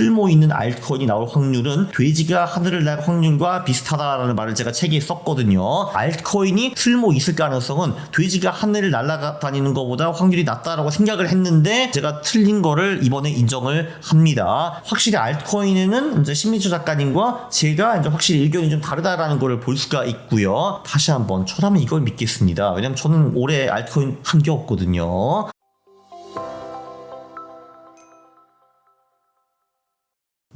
쓸모 있는 알트코인이 나올 확률은 돼지가 하늘을 날 확률과 비슷하다라는 말을 제가 책에 썼거든요. 알트코인이 쓸모 있을 가능성은 돼지가 하늘을 날아다니는 것보다 확률이 낮다라고 생각을 했는데 제가 틀린 거를 이번에 인정을 합니다. 확실히 알트코인에는 이제 신민주 작가님과 제가 이제 확실히 의견이 좀 다르다라는 걸볼 수가 있고요. 다시 한번 저라면 이걸 믿겠습니다. 왜냐면 저는 올해 알트코인 한 게 없거든요.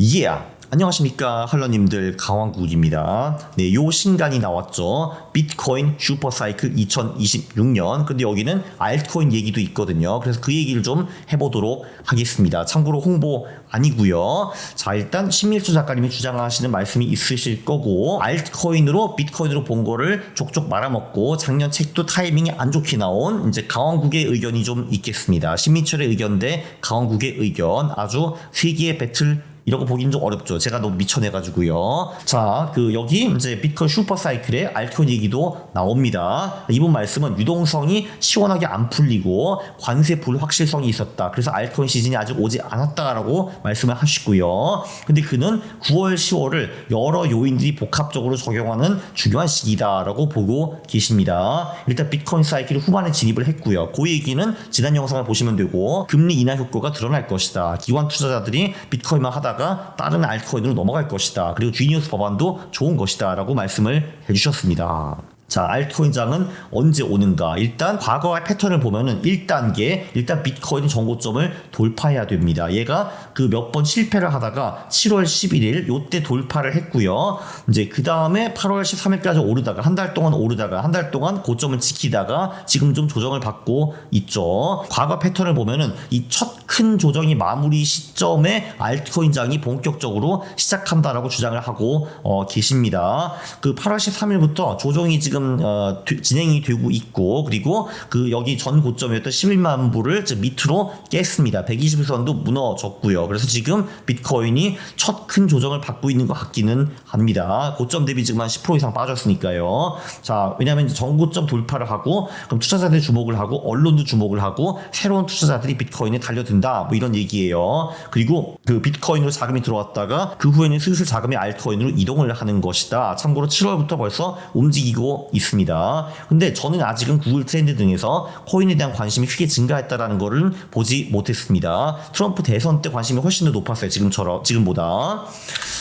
예. 안녕하십니까 할러님들 강왕국입니다. 네, 요 신간이 나왔죠. 비트코인 슈퍼사이클 2026년. 근데 여기는 알트코인 얘기도 있거든요. 그래서 그 얘기를 좀 해보도록 하겠습니다. 참고로 홍보 아니고요. 자 일단 신밀수 작가님이 주장하시는 말씀이 있으실 거고 알트코인으로 비트코인으로 본 거를 족족 말아먹고 작년 책도 타이밍이 안 좋게 나온 이제 강원국의 의견이 좀 있겠습니다. 신민철의 의견 대 강원국의 의견 아주 세기의 배틀 이런 거 보기는 좀 어렵죠. 제가 너무 미쳐내가지고요. 자, 그 여기 이제 비트코인 슈퍼사이클의 알트코인 얘기도 나옵니다. 이분 말씀은 유동성이 시원하게 안 풀리고 관세 불확실성이 있었다. 그래서 알트코인 시즌이 아직 오지 않았다라고 말씀을 하시고요. 근데 그는 9월, 10월을 여러 요인들이 복합적으로 적용하는 중요한 시기다라고 보고 계십니다. 일단 비트코인 사이클이 후반에 진입을 했고요. 그 얘기는 지난 영상을 보시면 되고 금리 인하 효과가 드러날 것이다. 기관 투자자들이 비트코인만 하다 가 다른 알트코인으로 넘어갈 것이다. 그리고 주니어스 법안도 좋은 것이다. 라고 말씀을 해주셨습니다. 자, 알트코인장은 언제 오는가? 일단 과거의 패턴을 보면은 1단계, 일단 비트코인 정고점을 돌파해야 됩니다. 얘가 그 몇 번 실패를 하다가 7월 11일 요때 돌파를 했고요. 이제 그 다음에 8월 13일까지 오르다가 한 달 동안 오르다가 한 달 동안 고점을 지키다가 지금 좀 조정을 받고 있죠. 과거 패턴을 보면은 이 첫 큰 조정이 마무리 시점에 알트코인장이 본격적으로 시작한다라고 주장을 하고 어, 계십니다. 그 8월 13일부터 조정이 지금 어, 되- 진행이 되고 있고 그리고 그 여기 전 고점이었던 11만 불을 밑으로 깼습니다. 120일선도 무너졌고요. 그래서 지금 비트코인이 첫 큰 조정을 받고 있는 것 같기는 합니다. 고점 대비 지금 한 10% 이상 빠졌으니까요. 자, 왜냐하면 전고점 돌파를 하고 그럼 투자자들이 주목을 하고 언론도 주목을 하고 새로운 투자자들이 비트코인에 달려든다. 뭐 이런 얘기예요. 그리고 그 비트코인으로 자금이 들어왔다가 그 후에는 슬슬 자금이 알트코인으로 이동을 하는 것이다. 참고로 7월부터 벌써 움직이고 있습니다. 근데 저는 아직은 구글 트렌드 등에서 코인에 대한 관심이 크게 증가했다라는 거를 보지 못했습니다. 트럼프 대선 때 관심이 훨씬 더 높았어요. 지금처럼 지금보다.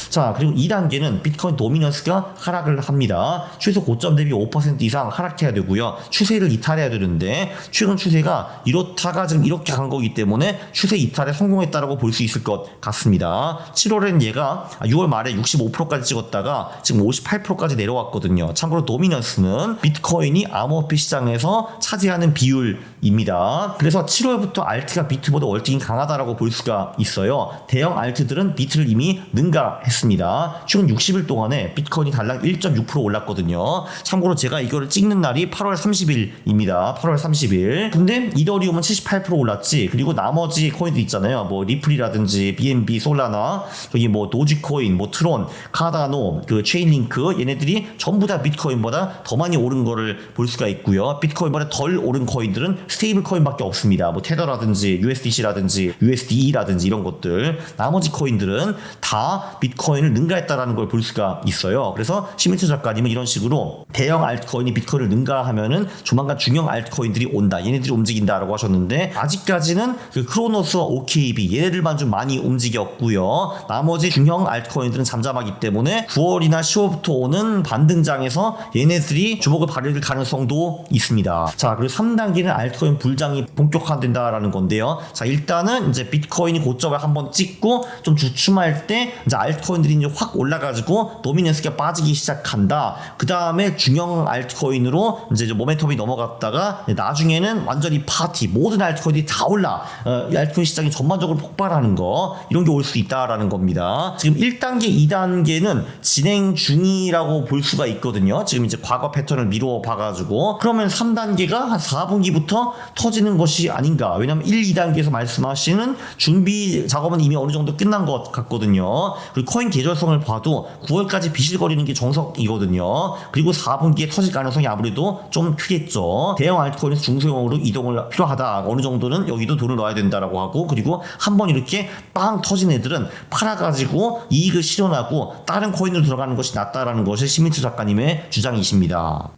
자, 그리고 2단계는 비트코인 도미넌스가 하락을 합니다. 최소 고점 대비 5% 이상 하락해야 되고요. 추세를 이탈해야 되는데 최근 추세가 이렇다가 지금 이렇게 간 거기 때문에 추세 이탈에 성공했다라고 볼 수 있을 것 같습니다. 7월엔 얘가 6월 말에 65%까지 찍었다가 지금 58%까지 내려왔거든요. 참고로 도미넌스 는 비트코인이 암호화폐 시장에서 차지하는 비율입니다. 그래서 7월부터 알트가 비트보다 월등히 강하다라고 볼 수가 있어요. 대형 알트들은 비트를 이미 능가했습니다. 최근 60일 동안에 비트코인이 달랑 1.6% 올랐거든요. 참고로 제가 이거를 찍는 날이 8월 30일입니다. 8월 30일. 근데 이더리움은 78% 올랐지. 그리고 나머지 코인도 있잖아요. 뭐 리플이라든지 BNB, 솔라나, 저기 뭐 도지코인, 뭐 트론, 카다노, 그 체인링크 얘네들이 전부 다 비트코인보다 더 많이 오른 거를 볼 수가 있고요. 비트코인보다 덜 오른 코인들은 스테이블 코인밖에 없습니다. 뭐 테더라든지 USDC라든지 USDE라든지 이런 것들. 나머지 코인들은 다 비트코인을 능가했다라는 걸 볼 수가 있어요. 그래서 시민트 작가님은 이런 식으로 대형 알트코인이 비트코인을 능가하면은 조만간 중형 알트코인들이 온다. 얘네들이 움직인다라고 하셨는데 아직까지는 그 크로노스와 OKB 얘네들만 좀 많이 움직였고요. 나머지 중형 알트코인들은 잠잠하기 때문에 9월이나 10월부터 오는 반등장에서 얘네들 이 주목을 받을 가능성도 있습니다. 자, 그리고 3단계는 알트코인 불장이 본격화된다라는 건데요. 자, 일단은 이제 비트코인이 고점을 한번 찍고 좀 주춤할 때 이제 알트코인들이 이제 확 올라가지고 도미넌스가 빠지기 시작한다. 그 다음에 중형 알트코인으로 이제 좀 모멘텀이 넘어갔다가 나중에는 완전히 파티 모든 알트코인이 다 올라 어, 이 알트코인 시장이 전반적으로 폭발하는 거 이런 게 올 수 있다라는 겁니다. 지금 1단계, 2단계는 진행 중이라고 볼 수가 있거든요. 지금 이제 과거 패턴을 미루어 봐가지고 그러면 3단계가 한 4분기부터 터지는 것이 아닌가. 왜냐면 1, 2단계에서 말씀하시는 준비 작업은 이미 어느 정도 끝난 것 같거든요. 그리고 코인 계절성을 봐도 9월까지 비실거리는 게 정석이거든요. 그리고 4분기에 터질 가능성이 아무래도 좀 크겠죠. 대형 알트코인에서 중소형으로 이동을 필요하다. 어느 정도는 여기도 돈을 넣어야 된다라고 하고 그리고 한 번 이렇게 빵 터진 애들은 팔아가지고 이익을 실현하고 다른 코인으로 들어가는 것이 낫다라는 것이 심민철 작가님의 주장이십니다.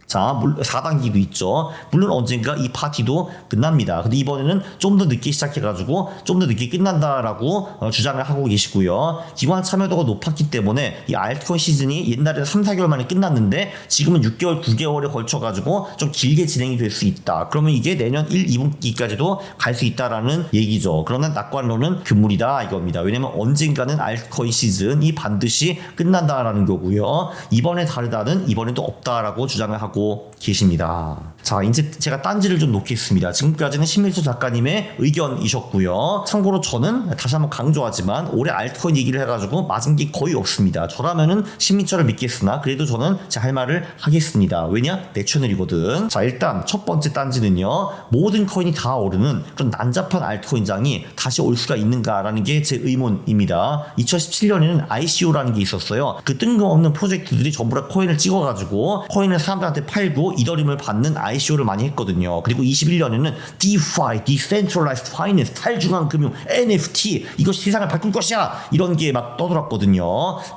자, 4단기도 있죠. 물론 언젠가 이 파티도 끝납니다. 근데 이번에는 좀 더 늦게 시작해가지고 좀 더 늦게 끝난다라고 어, 주장을 하고 계시고요. 기관 참여도가 높았기 때문에 이 알트코인 시즌이 옛날에 3, 4개월 만에 끝났는데 지금은 6개월, 9개월에 걸쳐가지고 좀 길게 진행이 될 수 있다. 그러면 이게 내년 1, 2분기까지도 갈 수 있다라는 얘기죠. 그러나 낙관론은 금물이다 이겁니다. 왜냐면 언젠가는 알트코인 시즌이 반드시 끝난다라는 거고요. 이번에 다르다는 이번에도 없다라고 주장을 하고 계십니다. 자, 이제 제가 딴지를 좀 놓겠습니다. 지금까지는 신밀수 작가님의 의견이셨고요. 참고로 저는 다시 한번 강조하지만 올해 알트코인 얘기를 해가지고 맞은 게 거의 없습니다. 저라면은 신민철을 믿겠으나 그래도 저는 제 할 말을 하겠습니다. 왜냐? 내 채널이거든. 자, 일단 첫 번째 딴지는요. 모든 코인이 다 오르는 그런 난잡한 알트코인장이 다시 올 수가 있는가라는 게 제 의문입니다. 2017년에는 ICO라는 게 있었어요. 그 뜬금없는 프로젝트들이 전부 다 코인을 찍어가지고 코인을 사람들한테 팔고 이더리움을 받는 ICO를 많이 했거든요. 그리고 21년에는 DeFi, Decentralized Finance, 탈중앙 금융, NFT 이것이 세상을 바꿀 것이야 이런 게 막 떠돌았거든요.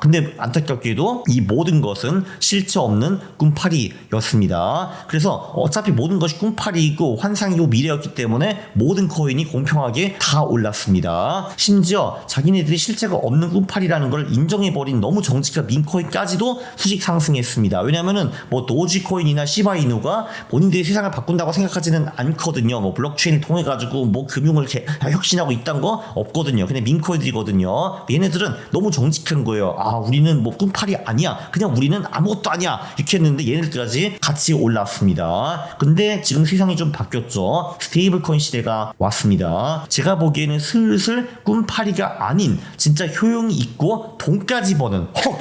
근데 안타깝게도 이 모든 것은 실체 없는 꿈파리였습니다. 그래서 어차피 모든 것이 꿈파리이고 환상이고 미래였기 때문에 모든 코인이 공평하게 다 올랐습니다. 심지어 자기네들이 실체가 없는 꿈파리라는 걸 인정해버린 너무 정치가 민코인까지도 수직 상승했습니다. 왜냐면은 뭐 도지코인이나 시바이누가 본인 들이 세상을 바꾼다고 생각하지는 않거든요. 뭐 블록체인을 통해 가지고 뭐 금융을 개- 혁신하고 있다는 거 없거든요. 그냥 민코인들이거든요. 얘네들은 너무 정직한 거예요. 아 우리는 뭐 꿈파리 아니야. 그냥 우리는 아무것도 아니야. 이렇게 했는데 얘네들까지 같이 올랐습니다. 근데 지금 세상이 좀 바뀌었죠. 스테이블 코인 시대가 왔습니다. 제가 보기에는 슬슬 꿈파리가 아닌 진짜 효용이 있고 돈까지 버는 헉,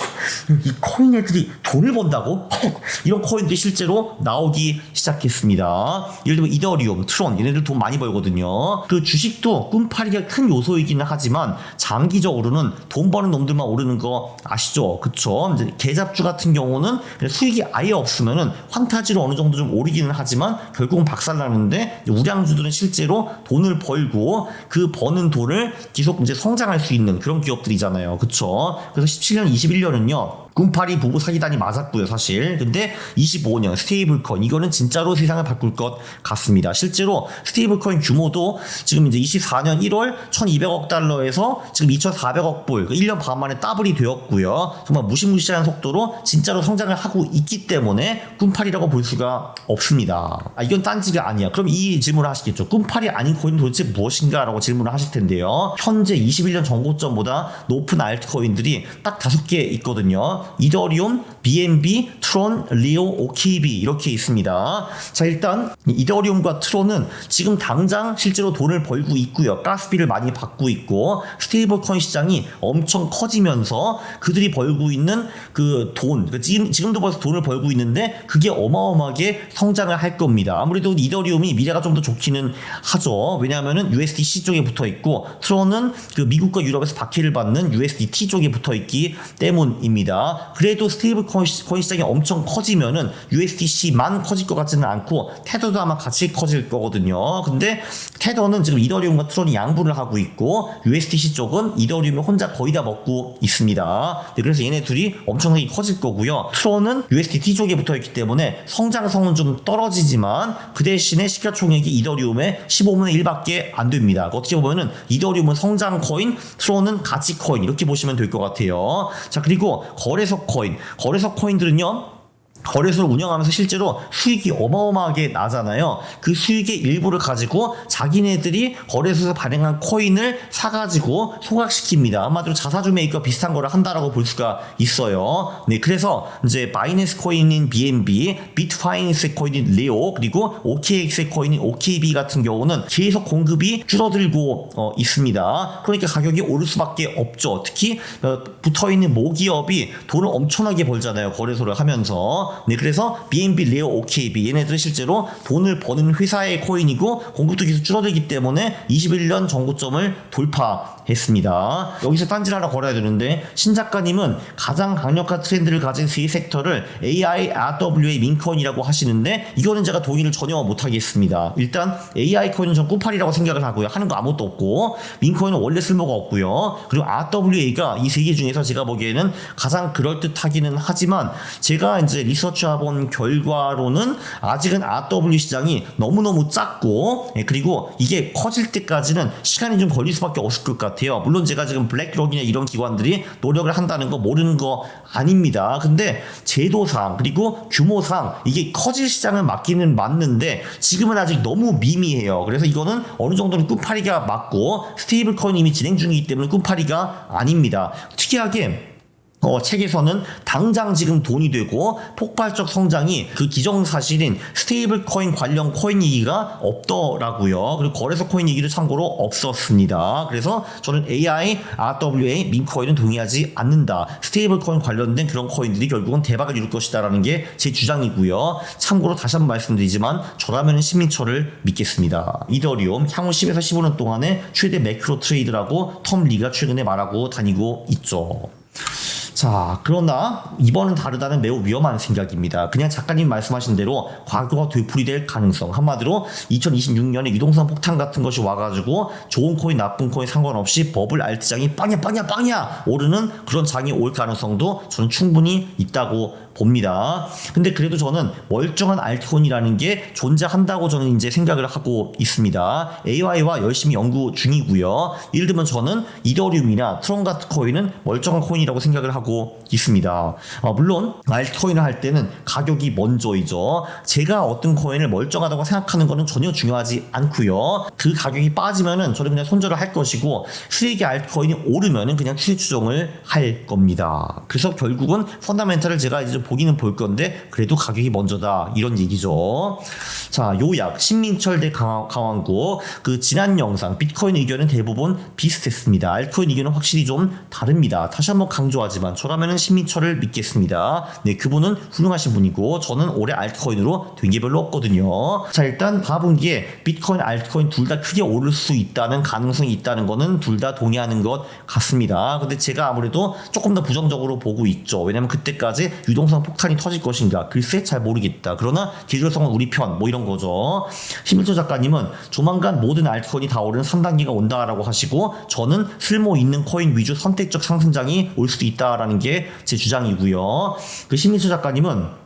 이 코인 애들이 돈을 번다고? 헉, 이런 코인들이 실제로 나오기 시작 했습니다. 예를 들면 이더리움, 트론 얘네들 돈 많이 벌거든요. 그 주식도 꿈파리가 큰 요소이기는 하지만 장기적으로는 돈 버는 놈들만 오르는 거 아시죠? 그쵸? 이제 개잡주 같은 경우는 수익이 아예 없으면은 환타지로 어느 정도 좀 오르기는 하지만 결국은 박살나는데 우량주들은 실제로 돈을 벌고 그 버는 돈을 계속 이제 성장할 수 있는 그런 기업들이잖아요. 그쵸? 그래서 17년, 21년은요. 꿈파리 부부 사기단이 맞았고요, 사실. 근데 25년 스테이블코인 이거는 진짜로 세상을 바꿀 것 같습니다. 실제로 스테이블코인 규모도 지금 이제 24년 1월 1,200억 달러에서 지금 2,400억 불, 1년 반 만에 더블이 되었고요. 정말 무시무시한 속도로 진짜로 성장을 하고 있기 때문에 꿈파리라고 볼 수가 없습니다. 아, 이건 딴지가 아니야. 그럼 이 질문을 하시겠죠. 꿈파리 아닌 코인은 도대체 무엇인가라고 질문을 하실 텐데요. 현재 21년 정고점보다 높은 알트코인들이 딱 다섯 개 있거든요. 이더리움, BNB, 트론, 리오, OKB 이렇게 있습니다. 자 일단 이 이더리움과 트론은 지금 당장 실제로 돈을 벌고 있고요. 가스비를 많이 받고 있고 스테이블 코인 시장이 엄청 커지면서 그들이 벌고 있는 그 돈, 그 지금 지금도 벌써 돈을 벌고 있는데 그게 어마어마하게 성장을 할 겁니다. 아무래도 이더리움이 미래가 좀 더 좋기는 하죠. 왜냐하면은 USDC 쪽에 붙어 있고 트론은 그 미국과 유럽에서 박해를 받는 USDT 쪽에 붙어 있기 때문입니다. 그래도 스테이블 코인 시- 코인 시장이 엄청 커지면은 USDC만 커질 것 같지는 않고 테더도 아마 같이 커질 거거든요. 근데 테더는 지금 이더리움과 트론이 양분을 하고 있고 USDC 쪽은 이더리움이 혼자 거의 다 먹고 있습니다. 네, 그래서 얘네 둘이 엄청나게 커질 거고요. 트론은 USDT 쪽에 붙어 있기 때문에 성장성은 좀 떨어지지만 그 대신에 시가총액이 이더리움의 15분의 1밖에 안 됩니다. 어떻게 보면은 이더리움은 성장 코인, 트론은 가치 코인 이렇게 보시면 될 것 같아요. 자 그리고 거래소 코인, 거래소 코인들은요. 거래소를 운영하면서 실제로 수익이 어마어마하게 나잖아요. 그 수익의 일부를 가지고 자기네들이 거래소에서 발행한 코인을 사가지고 소각시킵니다. 아마도 자사주 매입과 비슷한 거를 한다라고 볼 수가 있어요. 네, 그래서 이제 바이낸스 코인인 BNB, 비트파이낸스 코인인 레오, 그리고 OKX 코인인 OKB 같은 경우는 계속 공급이 줄어들고 어, 있습니다. 그러니까 가격이 오를 수밖에 없죠. 특히 어, 붙어 있는 모기업이 돈을 엄청나게 벌잖아요. 거래소를 하면서. 네, 그래서 BNB, 레오, OKB 얘네들은 실제로 돈을 버는 회사의 코인이고 공급도 계속 줄어들기 때문에 21년 정고점을 했습니다. 여기서 딴지를 하나 걸어야 되는데 신 작가님은 가장 강력한 트렌드를 가진 세 섹터를 AI, RWA, 민코인이라고 하시는데 이거는 제가 동의를 전혀 못하겠습니다. 일단 AI 코인은 전 꾸팔이라고 생각을 하고요. 하는 거 아무것도 없고 민코인은 원래 쓸모가 없고요. 그리고 RWA가 이 세 개 중에서 제가 보기에는 가장 그럴듯하기는 하지만 제가 이제 리서치해본 결과로는 아직은 RW 시장이 너무너무 작고 예, 그리고 이게 커질 때까지는 시간이 좀 걸릴 수밖에 없을 것 같아요. 물론 제가 지금 블랙록이나 이런 기관들이 노력을 한다는 거 모르는 거 아닙니다. 근데 제도상 그리고 규모상 이게 커질 시장은 맞기는 맞는데 지금은 아직 너무 미미해요. 그래서 이거는 어느 정도는 끝파리가 맞고 스테이블 코인이 이미 진행 중이기 때문에 끝파리가 아닙니다. 특이하게 어, 책에서는 당장 지금 돈이 되고 폭발적 성장이 그 기정사실인 스테이블 코인 관련 코인 얘기가 없더라고요. 그리고 거래소 코인 얘기도 참고로 없었습니다. 그래서 저는 AI, RWA, 민코인은 동의하지 않는다. 스테이블 코인 관련된 그런 코인들이 결국은 대박을 이룰 것이다라는 게 제 주장이고요. 참고로 다시 한번 말씀드리지만 저라면 신민철을 믿겠습니다. 이더리움 향후 10에서 15년 동안의 최대 매크로 트레이드라고 톰 리가 최근에 말하고 다니고 있죠. 자, 그러나 이번은 다르다는 매우 위험한 생각입니다. 그냥 작가님 말씀하신 대로 과거가 되풀이될 가능성. 한마디로 2026년에 유동성 폭탄 같은 것이 와가지고 좋은 코인, 나쁜 코인 상관없이 버블 알트장이 빵야, 빵야, 빵야 오르는 그런 장이 올 가능성도 저는 충분히 있다고 봅니다. 근데 그래도 저는 멀쩡한 알트코인이라는 게 존재한다고 저는 이제 생각을 하고 있습니다. AI와 열심히 연구 중이고요. 예를 들면 저는 이더리움이나 트론 같은 코인은 멀쩡한 코인이라고 생각을 하고 있습니다. 어, 물론 알트코인을 할 때는 가격이 먼저이죠. 제가 어떤 코인을 멀쩡하다고 생각하는 거는 전혀 중요하지 않고요. 그 가격이 빠지면은 저는 그냥 손절을 할 것이고 수익의 알트코인이 오르면은 그냥 추세 추종을 할 겁니다. 그래서 결국은 펀다멘탈을 제가 이제 좀 보기는 볼 건데 그래도 가격이 먼저다 이런 얘기죠. 자 요약 신민철 대 강황, 강황구 그 지난 영상 비트코인 의견은 대부분 비슷했습니다. 알트코인 의견은 확실히 좀 다릅니다. 다시 한번 강조하지만 저라면은 신민철을 믿겠습니다. 네 그분은 훌륭하신 분이고 저는 올해 알트코인으로 된 게 별로 없거든요. 자 일단 4분기에 비트코인 알트코인 둘 다 크게 오를 수 있다는 가능성이 있다는 거는 둘 다 동의하는 것 같습니다. 근데 제가 아무래도 조금 더 부정적으로 보고 있죠. 왜냐면 그때까지 유동성 폭탄이 터질 것인가 글쎄 잘 모르겠다. 그러나 기술성은 우리 편 뭐 이런 거죠. 심일조 작가님은 조만간 모든 알트코인이 다 오르는 3단계가 온다라고 하시고 저는 쓸모 있는 코인 위주 선택적 상승장이 올 수도 있다라는 게 제 주장이고요. 그 심일조 작가님은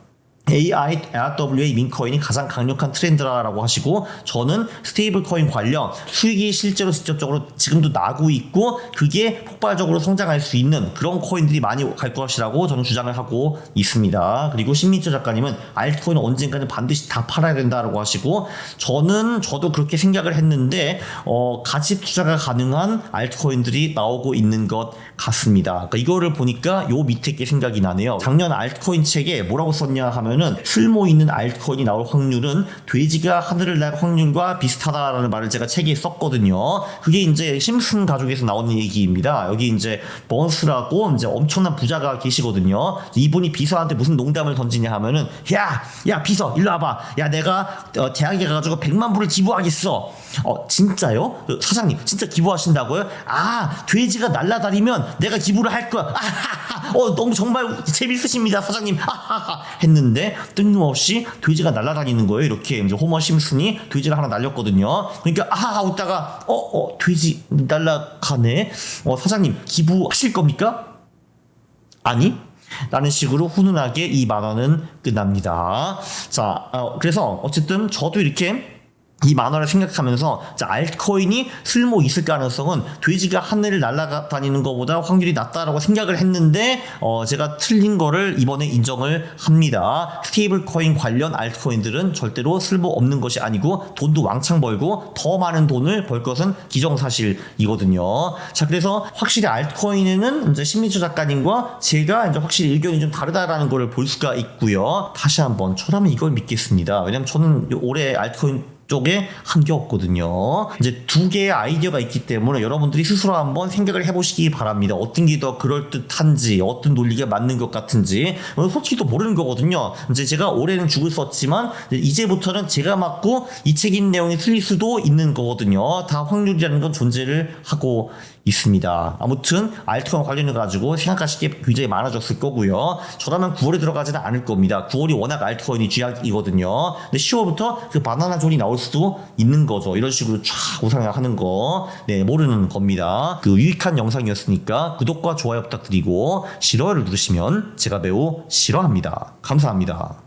AI, RWA, 민코인이 가장 강력한 트렌드라고 하시고 저는 스테이블 코인 관련 수익이 실제로 직접적으로 지금도 나고 있고 그게 폭발적으로 성장할 수 있는 그런 코인들이 많이 갈 것이라고 저는 주장을 하고 있습니다. 그리고 신민철 작가님은 알트코인은 언젠가는 반드시 다 팔아야 된다라고 하시고 저는 저도 그렇게 생각을 했는데 어, 가치 투자가 가능한 알트코인들이 나오고 있는 것 같습니다. 그러니까 이거를 보니까 요 밑에 게 생각이 나네요. 작년 알트코인 책에 뭐라고 썼냐 하면은 쓸모 있는 알트코인이 나올 확률은 돼지가 하늘을 날 확률과 비슷하다라는 말을 제가 책에 썼거든요. 그게 이제 심슨 가족에서 나오는 얘기입니다. 여기 이제 버스라고 이제 엄청난 부자가 계시거든요. 이분이 비서한테 무슨 농담을 던지냐 하면은 야, 야 비서 일로 와봐. 야 내가 어, 대학에 가가지고 100만 불을 기부하겠어. 어 진짜요? 그 사장님 진짜 기부하신다고요? 아 돼지가 날아다니면 내가 기부를 할 거야. 아하하. 어 너무 정말 재밌으십니다 사장님. 아하하. 했는데 뜬금없이 돼지가 날아다니는 거예요. 이렇게 이제 호머 심슨이 돼지를 하나 날렸거든요. 그러니까 아하 하고 있다가 어 어 돼지 날아가네. 어 사장님 기부하실 겁니까? 아니 라는 식으로 훈훈하게 이 만원은 끝납니다. 자, 어, 그래서 어쨌든 저도 이렇게 이 만화를 생각하면서 자, 알트코인이 쓸모 있을 가능성은 돼지가 하늘을 날아다니는 것보다 확률이 낮다라고 생각을 했는데 어, 제가 틀린 거를 이번에 인정을 합니다. 스테이블 코인 관련 알트코인들은 절대로 쓸모 없는 것이 아니고 돈도 왕창 벌고 더 많은 돈을 벌 것은 기정사실이거든요. 자, 그래서 확실히 알트코인에는 이제 신민철 작가님과 제가 이제 확실히 의견이 좀 다르다라는 걸볼 수가 있고요. 다시 한번 저라면 이걸 믿겠습니다. 왜냐면 저는 올해 알트코인 쪽에 한 게 없거든요. 이제 두 개의 아이디어가 있기 때문에 여러분들이 스스로 한번 생각을 해보시기 바랍니다. 어떤 게 더 그럴 듯한지, 어떤 논리가 맞는 것 같은지, 어, 솔직히 또 모르는 거거든요. 이제 제가 올해는 죽을 썼지만 이제부터는 제가 맞고 이 책인 내용이 틀릴 수도 있는 거거든요. 다 확률이라는 건 존재를 하고 있습니다. 아무튼 알트코인 관련해 가지고 생각하실 게 굉장히 많아졌을 거고요. 저라면 9월에 들어가지는 않을 겁니다. 9월이 워낙 알트코인이 쥐약이거든요. 근데 10월부터 그 바나나 존이 나올 수도 있는 거죠. 이런 식으로 쫙 우상향하는 거, 네 모르는 겁니다. 그 유익한 영상이었으니까 구독과 좋아요 부탁드리고 싫어요를 누르시면 제가 매우 싫어합니다. 감사합니다.